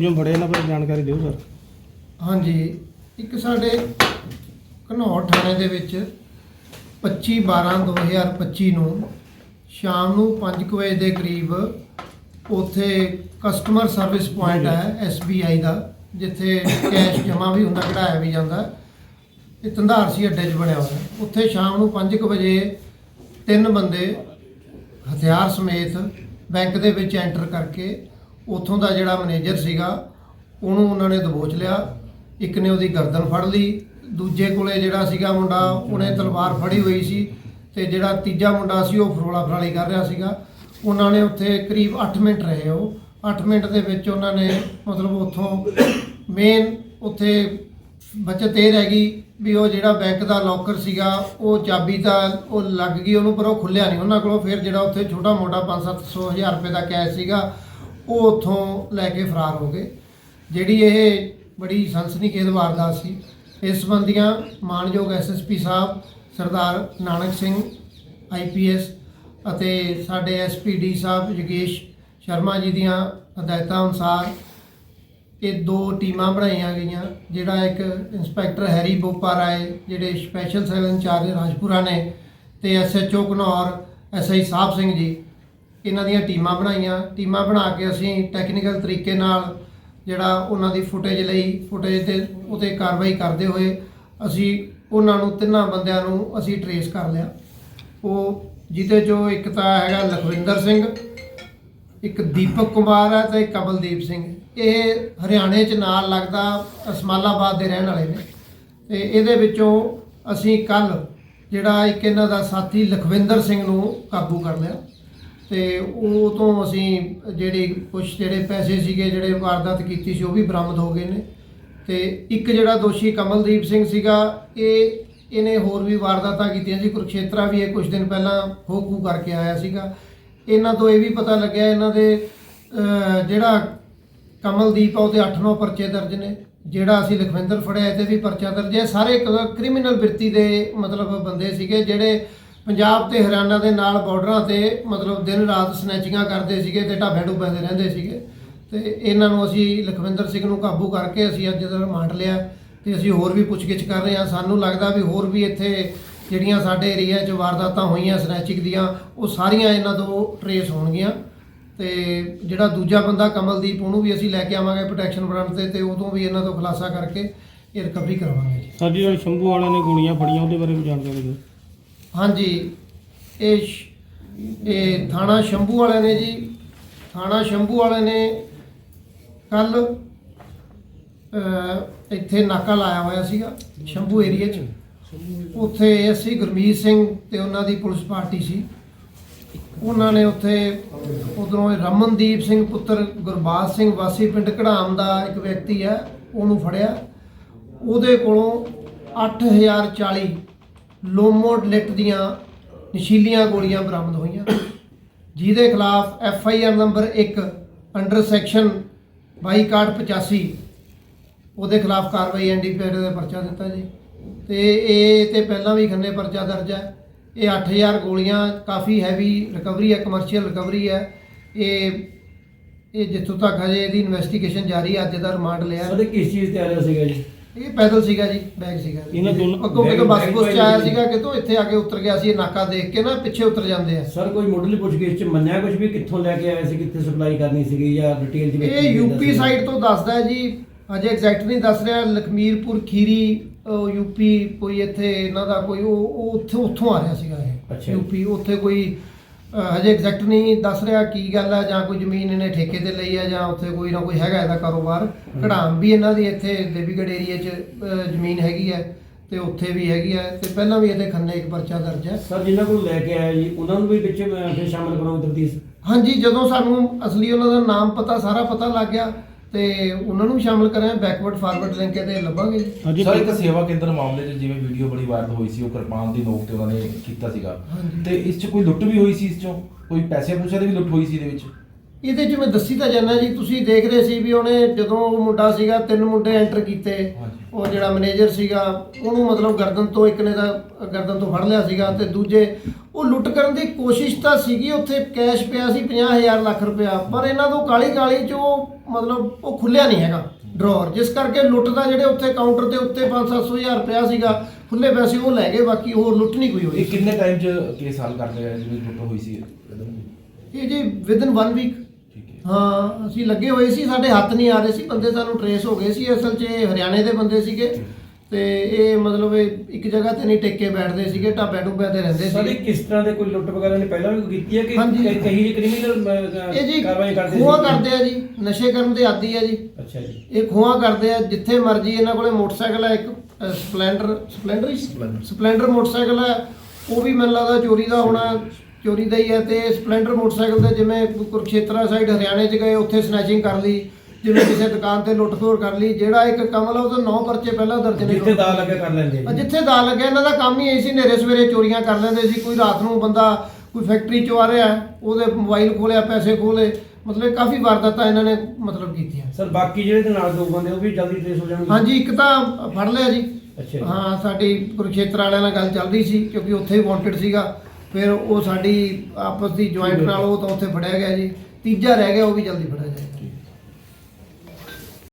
ਜੋ ਬੜੇ ਇਹਨਾਂ ਬਾਰੇ ਜਾਣਕਾਰੀ ਦਿਓ ਸਰ। ਹਾਂਜੀ ਇੱਕ ਸਾਡੇ ਘਨੌਰ ਥਾਣੇ ਦੇ ਵਿੱਚ 25 12 2025 ਨੂੰ ਸ਼ਾਮ ਨੂੰ 5 ਵਜੇ ਦੇ ਕਰੀਬ ਉੱਥੇ ਕਸਟਮਰ ਸਰਵਿਸ ਪੁਆਇੰਟ ਹੈ SBI ਦਾ ਜਿੱਥੇ ਕੈਸ਼ ਜਮ੍ਹਾਂ ਵੀ ਹੁੰਦਾ ਕਢਾਇਆ ਵੀ ਜਾਂਦਾ। ਇਹ ਧੰਦਾਰਸੀ ਅੱਡੇ 'ਚ ਬਣਿਆ ਹੋਇਆ। ਉੱਥੇ ਸ਼ਾਮ ਨੂੰ 5 ਵਜੇ ਤਿੰਨ ਬੰਦੇ ਹਥਿਆਰ ਸਮੇਤ ਬੈਂਕ ਦੇ ਵਿੱਚ ਐਂਟਰ ਕਰਕੇ ਉੱਥੋਂ ਦਾ ਜਿਹੜਾ ਮੈਨੇਜਰ ਸੀਗਾ, ਉਹਨੂੰ ਉਹਨਾਂ ਨੇ ਦਬੋਚ ਲਿਆ। ਇੱਕ ਨੇ ਉਹਦੀ ਗਰਦਨ ਫੜ ਲਈ। ਦੂਜੇ ਕੋਲੇ ਜਿਹੜਾ ਸੀਗਾ ਮੁੰਡਾ, ਉਹਨੇ ਤਲਵਾਰ ਫੜੀ ਹੋਈ ਸੀ ਤੇ ਜਿਹੜਾ ਤੀਜਾ ਮੁੰਡਾ ਸੀ, ਉਹ ਫਰੋਲਾ ਫਰਾਲੀ ਕਰ ਰਿਹਾ ਸੀਗਾ। ਉਹਨਾਂ ਨੇ ਉੱਥੇ ਕਰੀਬ 8 ਮਿੰਟ ਰਹੇ ਉਹ। 8 ਮਿੰਟ ਦੇ ਵਿੱਚ ਉਹਨਾਂ ਨੇ ਮਤਲਬ ਉੱਥੋਂ ਮੇਨ ਉੱਥੇ ਬਚਤ ਇਹ ਰਹਿ ਗਈ ਵੀ ਉਹ ਜਿਹੜਾ ਬੈਂਕ ਦਾ ਲੋਕਰ ਸੀਗਾ, ਉਹ ਚਾਬੀ ਤਾਂ ਉਹ ਲੱਗ ਗਈ ਉਹਨੂੰ, ਪਰ ਉਹ ਖੁੱਲਿਆ ਨਹੀਂ ਉਹਨਾਂ ਕੋਲੋਂ। ਫਿਰ ਜਿਹੜਾ ਉੱਥੇ ਛੋਟਾ ਮੋਟਾ 5-700 ਹਜ਼ਾਰ ਰੁਪਏ ਦਾ ਕੈਸ਼ ਸੀਗਾ ਉਹ ਉੱਥੋਂ ਲੈ ਕੇ ਫਰਾਰ ਹੋ ਗਏ। ਜਿਹੜੀ ਇਹ ਬੜੀ ਸਨਸਨੀਖੇਜ਼ ਵਾਰਦਾਤ ਸੀ, ਇਸ ਸੰਬੰਧੀਆਂ ਮਾਨਯੋਗ ਐਸਐਸਪੀ ਸਾਹਿਬ, ਸਰਦਾਰ ਨਾਨਕ ਸਿੰਘ ਆਈਪੀਐਸ ਅਤੇ ਸਾਡੇ ਐਸਪੀਡੀ ਸਾਹਿਬ ਯੋਗੇਸ਼ ਸ਼ਰਮਾ ਜੀ ਦੀਆਂ ਹਦਾਇਤਾਂ ਅਨੁਸਾਰ ਇਹ ਦੋ ਟੀਮਾਂ ਬਣਾਈਆਂ ਗਈਆਂ, ਜਿਹੜਾ ਇੱਕ ਇੰਸਪੈਕਟਰ ਹੈਰੀ ਬੋਪਾ ਰਾਏ, ਜਿਹੜੇ ਸਪੈਸ਼ਲ ਸੈਲ ਇੰਚਾਰਜ ਰਾਜਪੁਰਾ ਨੇ, ਤੇ ਐਸਐਚਓ ਘਨੌਰ ਐਸਆਈ ਸਾਹਿਬ ਸਿੰਘ ਜੀ। ਇਹਨਾਂ ਦੀਆਂ ਟੀਮਾਂ ਬਣਾਈਆਂ। ਟੀਮਾਂ ਬਣਾ ਕੇ ਅਸੀਂ ਟੈਕਨੀਕਲ ਤਰੀਕੇ ਨਾਲ ਜਿਹੜਾ ਉਹਨਾਂ ਦੀ ਫੁਟੇਜ ਲਈ ਫੁਟੇਜ ਤੇ ਉਤੇ ਕਾਰਵਾਈ ਕਰਦੇ ਹੋਏ ਅਸੀਂ ਉਹਨਾਂ ਨੂੰ ਤਿੰਨਾਂ ਬੰਦਿਆਂ ਨੂੰ ਅਸੀਂ ਟਰੇਸ ਕਰ ਲਿਆ। ਉਹ ਜਿਹਦੇ ਚੋਂ ਇੱਕ ਤਾਂ ਹੈਗਾ ਲਖਵਿੰਦਰ ਸਿੰਘ, ਇੱਕ ਦੀਪਕ ਕੁਮਾਰ ਹੈ ਤੇ ਕਮਲਦੀਪ ਸਿੰਘ। ਇਹ ਹਰਿਆਣੇ ਚ ਨਾਲ ਲੱਗਦਾ ਅਸਮਾਲਾਬਾਦ ਦੇ ਰਹਿਣ ਵਾਲੇ ਨੇ। ਤੇ ਇਹਦੇ ਵਿੱਚੋਂ ਅਸੀਂ ਕੱਲ ਜਿਹੜਾ ਇੱਕ ਇਹਨਾਂ ਦਾ ਸਾਥੀ ਲਖਵਿੰਦਰ ਸਿੰਘ ਨੂੰ ਕਾਬੂ ਕਰ ਲਿਆ। ਤੇ ਉਹ ਤੋਂ ਅਸੀਂ ਜਿਹੜੇ ਕੁਝ ਜਿਹੜੇ ਪੈਸੇ ਸੀਗੇ, ਜਿਹੜੇ ਵਾਰਦਾਤ ਕੀਤੀ ਸੀ, ਉਹ ਵੀ ਬਰਾਮਦ ਹੋ ਗਏ ਨੇ। ਤੇ ਇੱਕ ਜਿਹੜਾ ਦੋਸ਼ੀ ਕਮਲਦੀਪ ਸਿੰਘ ਸੀਗਾ, ਇਹ ਇਹਨੇ ਹੋਰ ਵੀ ਵਾਰਦਾਤਾਂ ਕੀਤੀਆਂ ਸੀ। ਕੁਰਕਸ਼ੇਤਰਾ ਵੀ ਇਹ ਕੁਝ ਦਿਨ ਪਹਿਲਾਂ ਹੋਕੂ ਕਰਕੇ ਆਇਆ ਸੀਗਾ। ਇਹਨਾਂ ਤੋਂ ਇਹ ਵੀ ਪਤਾ ਲੱਗਿਆ, ਇਹਨਾਂ ਦੇ ਜਿਹੜਾ ਕਮਲਦੀਪ ਆ, ਉਹਦੇ 8-9 ਪਰਚੇ ਦਰਜ ਨੇ। ਜਿਹੜਾ ਅਸੀਂ ਲਖਵਿੰਦਰ ਫੜਿਆ, ਇਹਦੇ ਵੀ ਪਰਚਾ ਦਰਜ ਹੈ। ਸਾਰੇ ਕ੍ਰਿਮੀਨਲ ਬਿਰਤੀ ਦੇ ਮਤਲਬ ਬੰਦੇ ਸੀਗੇ, ਜਿਹੜੇ ਪੰਜਾਬ ਤੇ ਹਰਿਆਣਾ ਦੇ ਨਾਲ ਬਾਰਡਰਾਂ ਤੇ ਮਤਲਬ ਦਿਨ ਰਾਤ ਸਨੈਚਿੰਗਾਂ ਕਰਦੇ ਸੀਗੇ ਤੇ ਢਾਬੇ ਡੁੱਬੇ ਦੇ ਰਹਿੰਦੇ ਸੀਗੇ। ਤੇ ਇਹਨਾਂ ਨੂੰ ਅਸੀਂ ਲਖਵਿੰਦਰ ਸਿੰਘ ਨੂੰ ਕਾਬੂ ਕਰਕੇ ਅਸੀਂ ਅੱਜ ਦਾ ਰਿਮਾਂਡ ਲਿਆ ਤੇ ਅਸੀਂ ਹੋਰ ਵੀ ਪੁੱਛਗਿੱਛ ਕਰ ਰਹੇ ਹਾਂ। ਸਾਨੂੰ ਲੱਗਦਾ ਵੀ ਹੋਰ ਵੀ ਇੱਥੇ ਜਿਹੜੀਆਂ ਸਾਡੇ ਏਰੀਆ 'ਚ ਵਾਰਦਾਤਾਂ ਹੋਈਆਂ ਸਨੈਚਿੰਗ ਦੀਆਂ, ਉਹ ਸਾਰੀਆਂ ਇਹਨਾਂ ਤੋਂ ਟਰੇਸ ਹੋਣਗੀਆਂ। ਤੇ ਜਿਹੜਾ ਦੂਜਾ ਬੰਦਾ ਕਮਲਦੀਪ, ਉਹਨੂੰ ਵੀ ਅਸੀਂ ਲੈ ਕੇ ਆਵਾਂਗੇ ਪ੍ਰੋਟੈਕਸ਼ਨ ਫਰੰਟ ਤੇ ਤੇ ਉਦੋਂ ਵੀ ਇਹਨਾਂ ਤੋਂ ਖੁਲਾਸਾ ਕਰਕੇ ਇਹ ਰਿਕਵਰੀ ਕਰਵਾਵਾਂਗੇ ਜੀ ਸਰ ਜੀ ਸ਼ੰਭੂ ਵਾਲਿਆਂ ਨੇ ਗੋਲੀਆਂ ਫੜੀਆਂ, ਉਹਦੇ ਬਾਰੇ ਵੀ ਜਾਣਕਾਰੀ ਦਿਓ। ਹਾਂਜੀ। ਇਹ ਸ਼- ਇਹ ਥਾਣਾ ਸ਼ੰਭੂ ਵਾਲਿਆਂ ਨੇ ਜੀ। ਥਾਣਾ ਸ਼ੰਭੂ ਵਾਲਿਆਂ ਨੇ ਕੱਲ ਇੱਥੇ ਨਾਕਾ ਲਾਇਆ ਹੋਇਆ ਸੀਗਾ, ਸ਼ੰਭੂ ਏਰੀਆ 'ਚ। ਉੱਥੇ ਅਸੀਂ ਗੁਰਮੀਤ ਸਿੰਘ ਤੇ ਉਹਨਾਂ ਦੀ ਪੁਲਿਸ ਪਾਰਟੀ ਸੀ। ਉਹਨਾਂ ਨੇ ਉੱਥੇ ਉਧਰੋਂ ਰਮਨਦੀਪ ਸਿੰਘ ਪੁੱਤਰ ਗੁਰਬਾਜ ਸਿੰਘ ਵਾਸੀ ਪਿੰਡ ਕਢਾਮ ਦਾ ਇੱਕ ਵਿਅਕਤੀ ਹੈ, ਉਹਨੂੰ ਫੜਿਆ। ਉਹਦੇ ਕੋਲੋਂ 8040 ਲੋਮੋਡ ਲਿਟ ਦੀਆਂ ਨਸ਼ੀਲੀਆਂ ਗੋਲੀਆਂ ਬਰਾਮਦ ਹੋਈਆਂ। ਜਿਹਦੇ ਖਿਲਾਫ F I R number 1 under section 2285 ਉਹਦੇ ਖਿਲਾਫ ਕਾਰਵਾਈ ਐਨਡੀਪੀਆਰ ਦਾ ਪਰਚਾ ਦਿੱਤਾ ਜੀ। ਤੇ ਇਹ ਤੇ ਪਹਿਲਾਂ ਵੀ ਖੰਨੇ ਪਰਚਾ ਦਰਜ ਹੈ। ਇਹ 8000 ਗੋਲੀਆਂ, ਕਾਫੀ ਹੈਵੀ ਰਿਕਵਰੀ ਹੈ ਕਮਰਸ਼ੀਅਲ ਰਿਕਵਰੀ ਹੈ। ਇਹ ਇਹ ਜਿੱਥੋਂ ਤੱਕ ਹਜੇ ਇਹਦੀ ਇਨਵੈਸਟੀਗੇਸ਼ਨ ਜਾਰੀ ਅੱਜ ਦਾ ਰਿਮਾਂਡ ਲਿਆ। ਸਾਡੇ ਕਿਸ ਚੀਜ਼ ਤੇ ਆ ਰਿਹਾ ਸੀਗਾ ਜੀ? ਇਹ ਪੈਦਲ ਸੀਗਾ ਜੀ ਬੈਗ ਸੀਗਾ ਇਹਨਾਂ ਦੋਨੋਂ- ਅੱਗੋਂ ਕਿਤੋਂ ਬੱਸ ਬੁੱਸ ਚ ਆਇਆ ਸੀਗਾ ਕਿਤੋਂ ਇੱਥੇ ਆ ਕੇ ਉਤਰ ਗਿਆ ਸੀ ਇਹ ਨਾਕਾ ਦੇਖ ਕੇ ਨਾ ਪਿੱਛੇ ਉਤਰ ਜਾਂਦੇ ਆ। ਸਰ ਕੋਈ ਮੁੱਢਲੀ ਪੁੱਛਗਿੱਛ ਚ ਮੰਨਿਆ ਕੁਝ ਵੀ ਕਿੱਥੋਂ ਲੈ ਕੇ ਆਏ ਸੀ ਕਿੱਥੇ ਸਪਲਾਈ ਕਰਨੀ ਸੀਗੀ ਜਾਂ ਡਿਟੇਲ ਚ ਇਹ ਯੂਪੀ ਸਾਈਡ ਤੋਂ ਦੱਸਦਾ ਹੈ ਜੀ ਅਜੇ ਐਗਜ਼ੈਕਟ ਨਹੀਂ ਦੱਸ ਰਿਹਾ ਲਖਮੀਰਪੁਰ ਖੀਰੀ ਯੂਪੀ ਕੋਈ ਇੱਥੇ ਇਹਨਾਂ ਦਾ ਕੋਈ ਉਹ ਉਹ ਉੱਥੋਂ ਉੱਥੋਂ ਆ ਰਿਹਾ ਸੀਗਾ ਅੱਛਾ ਇਹ ਜੀ। ਯੂਪੀ ਉੱਥੇ ਕੋਈ ਹਜੇ ਐਗਜ਼ੈਕਟ ਨਹੀਂ ਦੱਸ ਰਿਹਾ ਕੀ ਗੱਲ ਹੈ ਜਾਂ ਕੋਈ ਜ਼ਮੀਨ ਇਹਨੇ ਠੇਕੇ ਤੇ ਲਈ ਹੈ ਜਾਂ ਉੱਥੇ ਕੋਈ ਨਾ ਕੋਈ ਹੈਗਾ ਇਹਦਾ ਕਾਰੋਬਾਰ। ਕਢਾਮ ਵੀ ਇਹਨਾਂ ਦੀ ਇੱਥੇ ਦੇਵੀਗੜ੍ਹ ਏਰੀਆ 'ਚ ਜ਼ਮੀਨ ਹੈਗੀ ਹੈ ਤੇ ਉੱਥੇ ਵੀ ਹੈਗੀ ਹੈ ਤੇ ਪਹਿਲਾਂ ਵੀ ਇਹਦੇ ਖੰਨੇ ਇੱਕ ਪਰਚਾ ਦਰਜ ਹੈ ਸਰ ਜਿਨ੍ਹਾਂ ਕੋਲ ਲੈ ਕੇ ਆਇਆ ਜੀ ਉਹਨਾਂ ਨੂੰ ਵੀ ਵਿੱਚ ਫਿਰ ਸ਼ਾਮਲ ਕਰੋਗੇ ਤਫਤੀਸ਼? ਹਾਂਜੀ ਜਦੋਂ ਸਾਨੂੰ ਅਸਲੀ ਉਹਨਾਂ ਦਾ ਨਾਮ ਪਤਾ ਸਾਰਾ ਪਤਾ ਲੱਗ ਗਿਆ ਤੇ ਉਹਨਾਂ ਨੂੰ ਵੀ ਸ਼ਾਮਲ ਕਰਾਂਗੇ ਬੈਕਵਰਡ ਫਾਰਵਰਡ ਲਿੰਕ ਇਹਦੇ ਲੱਭਾਂਗੇ। ਜੀ ਹਾਂਜੀ ਸਰ ਇੱਕ ਸੇਵਾ ਕੇਂਦਰ ਮਾਮਲੇ 'ਚ ਜਿਵੇਂ ਵੀਡੀਓ ਬੜੀ ਵਾਇਰਲ ਹੋਈ ਸੀ ਉਹ ਕਿਰਪਾਨ ਦੀ ਨੋਕ ਤੇ ਉਹਨਾਂ ਨੇ ਕੀਤਾ ਸੀਗਾ। ਤੇ ਇਸ 'ਚ ਕੋਈ ਲੁੱਟ ਵੀ ਹੋਈ ਸੀ ਇਸ 'ਚੋਂ? ਕੋਈ ਪੈਸੇ ਪੂਸੇ ਦੀ ਵੀ ਲੁੱਟ ਹੋਈ ਸੀ ਇਹਦੇ ਵਿੱਚ? ਇਹਦੇ 'ਚ ਮੈਂ ਦੱਸੀ ਤਾਂ ਜਾਣਾ ਜੀ ਤੁਸੀਂ ਦੇਖ ਰਹੇ ਸੀ ਵੀ ਉਹਨੇ ਜਦੋਂ ਉਹ ਮੁੰਡਾ ਸੀਗਾ ਤਿੰਨ ਮੁੰਡੇ ਐਂਟਰ ਕੀਤੇ। ਉਹ ਜਿਹੜਾ ਮੈਨੇਜਰ ਸੀਗਾ ਉਹਨੂੰ ਮਤਲਬ ਗਰਦਨ ਤੋਂ ਇੱਕ ਨੇ ਤਾਂ ਗਰਦਨ ਤੋਂ ਫੜ ਲਿਆ ਸੀਗਾ ਤੇ ਦੂਜੇ ਉਹ ਲੁੱਟ ਕਰਨ ਦੀ ਕੋਸ਼ਿਸ਼ ਤਾਂ ਸੀਗੀ ਉੱਥੇ ਕੈਸ਼ ਪਿਆ ਸੀ 50000 ਲੱਖ ਰੁਪਇਆ ਪਰ ਇਹਨਾਂ ਤੋਂ ਕਾਲੀ ਕਾਲੀ ਚ ਉਹ ਮਤਲਬ ਉਹ ਖੁੱਲਿਆ ਨਹੀਂ ਹੈਗਾ ਡਰਾਅਰ ਜਿਸ ਕਰਕੇ ਲੁੱਟ ਦਾ ਜਿਹੜੇ ਉੱਥੇ ਕਾਊਂਟਰ ਦੇ ਉੱਤੇ 5-700000 ਰੁਪਇਆ ਸੀਗਾ ਖੁੱਲੇ ਪੈਸੇ ਉਹ ਲੈ ਗਏ ਬਾਕੀ ਹੋਰ ਲੁੱਟ ਨਹੀਂ ਕੋਈ ਹੋਈ। ਇਹ ਕਿੰਨੇ ਟਾਈਮ 'ਚ ਕੇਸ ਹੱਲ ਕਰ ਲਿਆ ਜਿਵੇਂ ਲੁੱਟ ਹੋਈ ਸੀ? ਇਹ ਜੀ ਵਿਦਨ 1 ਵੀਕ ਹੈ ਅਸੀਂ ਲੱਗੇ ਹੋਏ ਸੀ ਸਾਡੇ ਹੱਥ ਨਹੀਂ ਆ ਰਹੇ ਸੀ ਬੰਦੇ ਸਾਨੂੰ ਟਰੇਸ ਹੋ ਗਏ ਸੀ ਅਸਲ 'ਚ ਇਹ ਹਰਿਆਣੇ ਦੇ ਬੰਦੇ ਸੀਗੇ। ਤੇ ਇਹ ਮਤਲਬ ਇਹ ਇੱਕ ਜਗ੍ਹਾ ਤੇ ਨਹੀਂ ਟਿੱਕੇ ਬੈਠਦੇ ਸੀਗੇ ਢਾਬੇ ਢੁੱਬਿਆਂ ਤੇ ਰਹਿੰਦੇ ਸੀ ਕਿਸ ਤਰ੍ਹਾਂ ਦੇ ਕੋਈ ਲੁੱਟ ਵਗੈਰਾ ਨੇ ਪਹਿਲਾਂ ਵੀ ਕੀਤੀ ਹੈ ਕਿ ਹਾਂਜੀ। ਕਹੀ ਕ੍ਰਿਮੀਨਲ ਇਹ ਜੀ ਕਾਰਵਾਈ ਕਰਦੇ ਖੋਆ ਸੀ? ਕਰਦੇ ਆ ਜੀ ਨਸ਼ੇ ਕਰਨ ਦੇ ਆਦੀ ਆ ਜੀ। ਅੱਛਾ ਜੀ। ਇਹ ਖੋਆ ਕਰਦੇ ਆ ਜਿੱਥੇ ਮਰਜ਼ੀ ਇਹਨਾਂ ਕੋਲੇ ਮੋਟਰਸਾਈਕਲ ਹੈ ਇੱਕ ਅ, ਸਪਲੈਂਡਰ ਸਪਲੈਂਡਰ ਹੀ ਸਪਲੈਂਡਰ। ਮੋਟਰਸਾਈਕਲ ਹੈ ਉਹ ਵੀ ਮੈਨੂੰ ਲੱਗਦਾ ਚੋਰੀ ਦਾ ਹੋਣਾ। ਚੋਰੀ ਦਾ ਹੀ ਹੈ ਤੇ ਸਪਲੈਂਡਰ ਮੋਟਰਸਾਈਕਲ ਤੇ ਜਿਵੇਂ ਕੁਰਕਸ਼ੇਤਰਾ ਸਾਈਡ ਹਰਿਆਣੇ 'ਚ ਗਏ ਉੱਥੇ ਸਨੈਚਿੰਗ ਕਰ ਲਈ ਜਿਵੇਂ ਕਿਸੇ ਦੁਕਾਨ ਤੇ ਲੁੱਟ ਖੋਰ ਕਰ ਲਈ ਜਿਹੜਾ ਇੱਕ ਕਮਲ ਆ ਉਹਦੇ 9 ਪਰਚੇ ਪਹਿਲਾਂ ਦਰਜ ਨੇ। ਜਿੱਥੇ ਦਾ ਲੱਗਿਆ ਕਰ ਲੈਂਦੇ ਆ ਜਿੱਥੇ ਦਾ ਲੱਗਿਆ ਇਹਨਾਂ ਦਾ ਕੰਮ ਹੀ ਇਹ ਸੀ ਨੇਰੇ ਸਵੇਰੇ ਚੋਰੀਆਂ ਕਰ ਲੈਂਦੇ ਸੀ ਕੋਈ ਰਾਤ ਨੂੰ ਬੰਦਾ ਕੋਈ ਫੈਕਟਰੀ ਚੋਂ ਆ ਰਿਹਾ ਉਹਦੇ ਮੋਬਾਈਲ ਖੋਲਿਆ ਪੈਸੇ ਖੋਲੇ ਮਤਲਬ ਕਾਫੀ ਵਾਰਦਾਤਾਂ ਇਹਨਾਂ ਨੇ ਮਤਲਬ ਕੀਤੀਆਂ। ਸਰ ਬਾਕੀ ਜਿਹੜੇ ਦੇ ਨਾਲ ਦੋ ਬੰਦੇ ਉਹ ਵੀ ਜਲਦੀ ਟ੍ਰੇਸ ਹੋ ਜਾਣਗੇ? ਹਾਂਜੀ ਇੱਕ ਤਾਂ ਫੜ ਲਿਆ ਜੀ। ਅੱਛਾ। ਹਾਂ ਸਾਡੀ ਕੁਰਕਸ਼ੇਤਰ ਵਾਲਿਆਂ ਨਾਲ ਗੱਲ ਚੱਲ ਰਹੀ ਸੀ ਕਿਉਂਕਿ ਉੱਥੇ ਹੀ ਵਾਂਟਡ ਸੀਗਾ। ਫਿਰ ਉਹ ਸਾਡੀ ਆਪਸ ਦੀ ਜੁਆਇੰਟ ਨਾਲ ਉਹ ਤਾਂ ਉੱਥੇ ਫੜਿਆ ਗਿਆ ਜੀ। ਤੀਜਾ ਰਹਿ ਗਿਆ ਉਹ ਵੀ ਜਲਦੀ ਫੜਿਆ ਜਾਏ।